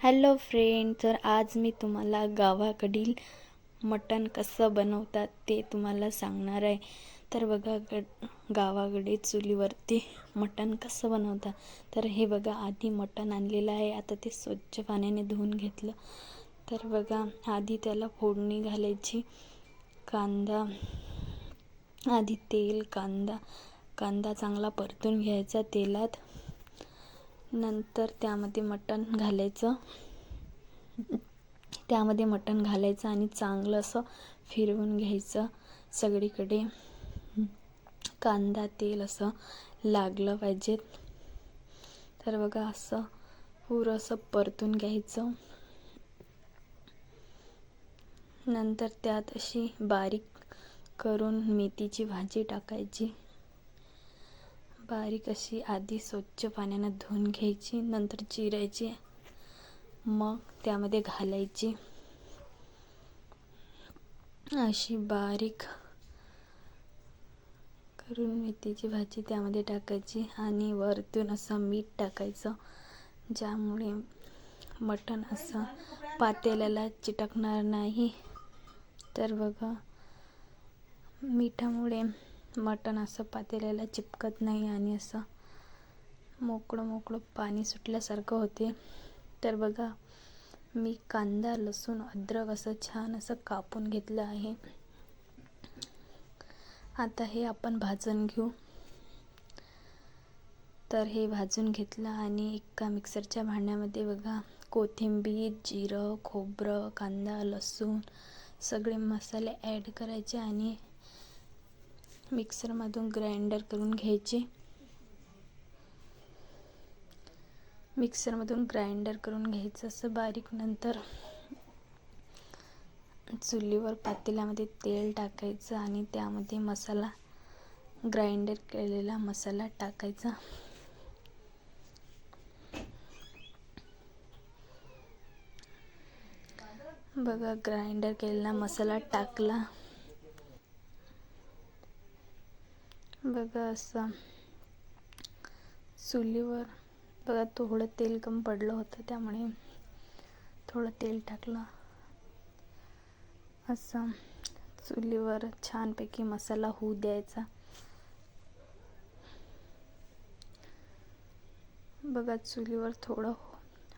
Hello friend तर आज मी तुम्हाला गावाकडील मटण कसं बनवतात ते तुम्हाला सांगणार आहे. तर बघा ग गावाकडे चुलीवरती मटण कसं बनवतात. तर हे बघा आधी मटण आणलेलं आहे. आता ते स्वच्छ पाण्याने धुवून घेतलं. तर बघा आधी त्याला फोडणी घालायची. कांदा आधी तेल कांदा कांदा चांगला परतून घ्यायचा तेलात. नंतर त्यामध्ये मटण घालायचं. त्यामध्ये मटण घालायचं आणि चांगलं असं फिरवून घ्यायचं. सगळीकडे कांदा तेल असं लागलं पाहिजे. तर बघा असं पुरं असं परतून घ्यायचं. नंतर त्यात अशी बारीक करून मेथीची भाजी टाकायची. बारीक अशी आधी स्वच्छ पाण्यानं धुवून घ्यायची नंतर चिरायची मग त्यामध्ये घालायची. अशी बारीक करून मेथीची भाजी त्यामध्ये टाकायची आणि वरतून असं मीठ टाकायचं ज्यामुळे मटण असं पातेल्याला चिटकणार नाही. तर बघा मिठामुळे मटण असं पातेल्याला चिपकत नाही आणि असं मोकळं मोकळं पाणी सुटल्यासारखं होते. तर बघा मी कांदा लसूण अद्रक असं छान असं कापून घेतलं आहे. आता हे आपण भाजून घेऊ. तर हे भाजून घेतलं आणि एका मिक्सरच्या भांड्यामध्ये बघा कोथिंबीर जिरं खोबरं कांदा लसूण सगळे मसाले ॲड करायचे आणि मिक्सरमधून ग्राइंडर करून घ्यायचे. मिक्सरमधून ग्राइंडर करून घ्यायचं असं बारीक नंतर चुलीवर पातेल्यामध्ये तेल टाकायचं आणि त्यामध्ये मसाला ग्राइंडर केलेला मसाला टाकायचा. बघा ग्राइंडर केलेला मसाला टाकला. बघा असं. चुलीवर बघा थोडं तेल कम पडलं होतं त्यामुळे थोडं तेल टाकलं. असं चुलीवर छानपैकी मसाला होऊ द्यायचा. बघा चुलीवर थोडं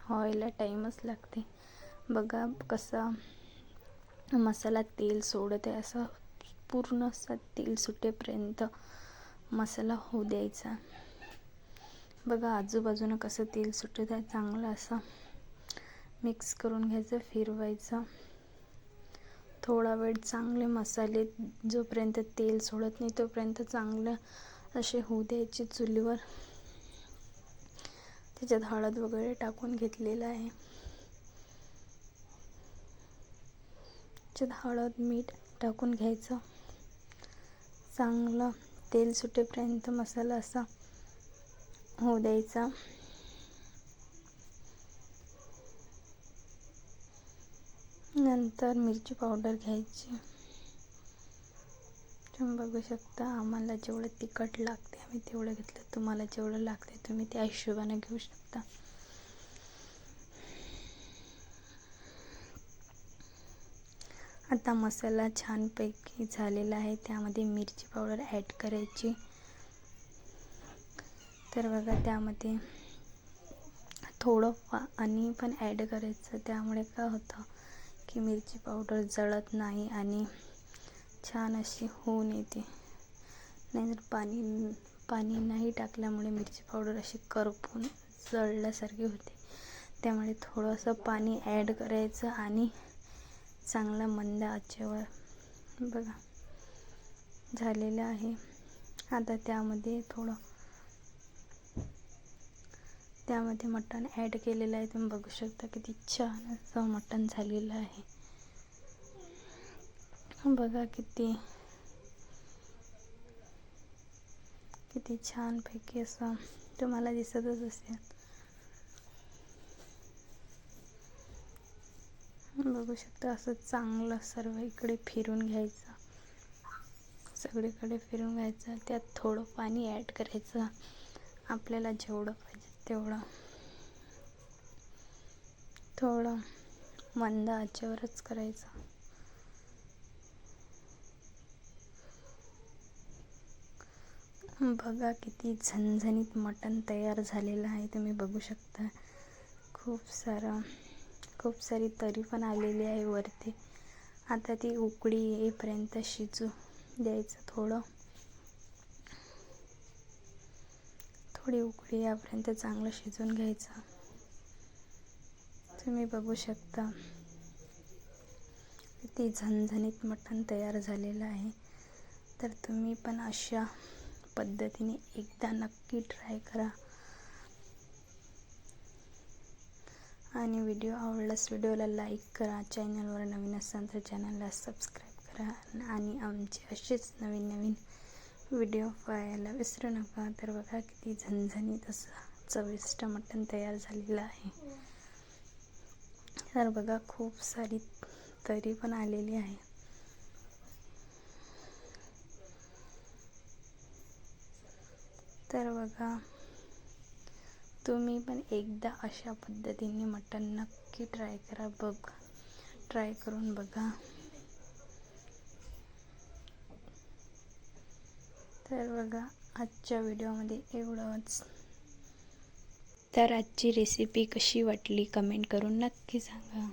व्हायला टाईमच लागते. बघा कसा मसाला तेल सोडत आहे असं पूर्ण असं तेल सुटेपर्यंत मसाला होऊ द्यायचा. बघा आजूबाजूनं कसं तेल सुटत आहे चांगलं असं मिक्स करून घ्यायचं फिरवायचं. थोडा वेळ चांगले मसाले जोपर्यंत तेल सोडत नाही तोपर्यंत चांगलं असे होऊ द्यायचे चुलीवर. त्याच्यात हळद वगैरे टाकून घेतलेलं आहे. त्याच्यात हळद मीठ टाकून घ्यायचं. चांगलं तेल सुटेपर्यंत मसाला असा होऊ द्यायचा. नंतर मिरची पावडर घ्यायची. तुम्ही बघू शकता आम्हाला जेवढं तिखट लागते आम्ही तेवढं घेतलं. तुम्हाला जेवढं लागते तुम्ही त्या हिशोबाने घेऊ शकता. आता मसाला छानपैकी झालेला आहे. त्यामध्ये मिरची पावडर ॲड करायची. तर बघा त्यामध्ये थोडं पाणी पण ॲड करायचं. त्यामुळे काय होतं की मिरची पावडर जळत नाही आणि छान अशी होऊन येते. नाहीतर पाणी पाणी नाही टाकल्यामुळे मिरची पावडर अशी करपून जळल्यासारखी होते. त्यामुळे थोडंसं पाणी ॲड करायचं आणि चांगला मंद आचेवर बघा झालेलं आहे. आता त्यामध्ये थोडं त्यामध्ये मटण ॲड केलेलं आहे. तुम्ही बघू शकता किती छान असं मटण झालेलं आहे. बघा किती किती छानपैकी असं तुम्हाला दिसतच असेल. बघू शकता असं चांगलं सर्व इकडे फिरून घ्यायचं. सगळीकडे फिरून घ्यायचं. त्यात थोडं पाणी ॲड करायचं. आपल्याला जेवढं पाहिजे तेवढं. थोडं मंद आचेवरच करायचं. बघा किती झणझणीत मटण तयार झालेलं आहे. तुम्ही बघू शकता. खूप सारं. खूप सारी तरी पण आलेली आहे वरती. आता ती उकळी येईपर्यंत शिजू द्यायचं थोडं. थोडी उकळी यापर्यंत चांगलं शिजून घ्यायचं. तुम्ही बघू शकता. ती झणझणीत मटण तयार झालेलं आहे. तर तुम्ही पण अशा पद्धतीने एकदा नक्की ट्राय करा. आणि व्हिडिओ आवडल्यास व्हिडिओला लाईक करा चॅनलवर नवीन असाल तर चॅनलला सबस्क्राईब करा आणि आमचे असेच नवीन नवीन व्हिडिओ पाहायला विसरू नका. तर बघा किती झणझणीत असं चविष्ट मटण तयार झालेलं आहे. तर बघा खूप सारी तरी पण आलेली आहे. तर बघा तुम्ही पण एकदा अशा पद्धतीने मटण नक्की ट्राय करा. बघ ट्राय करून बघा. तर बघा आजच्या व्हिडिओमध्ये एवढंच. तर आजची रेसिपी कशी वाटली कमेंट करून नक्की सांगा.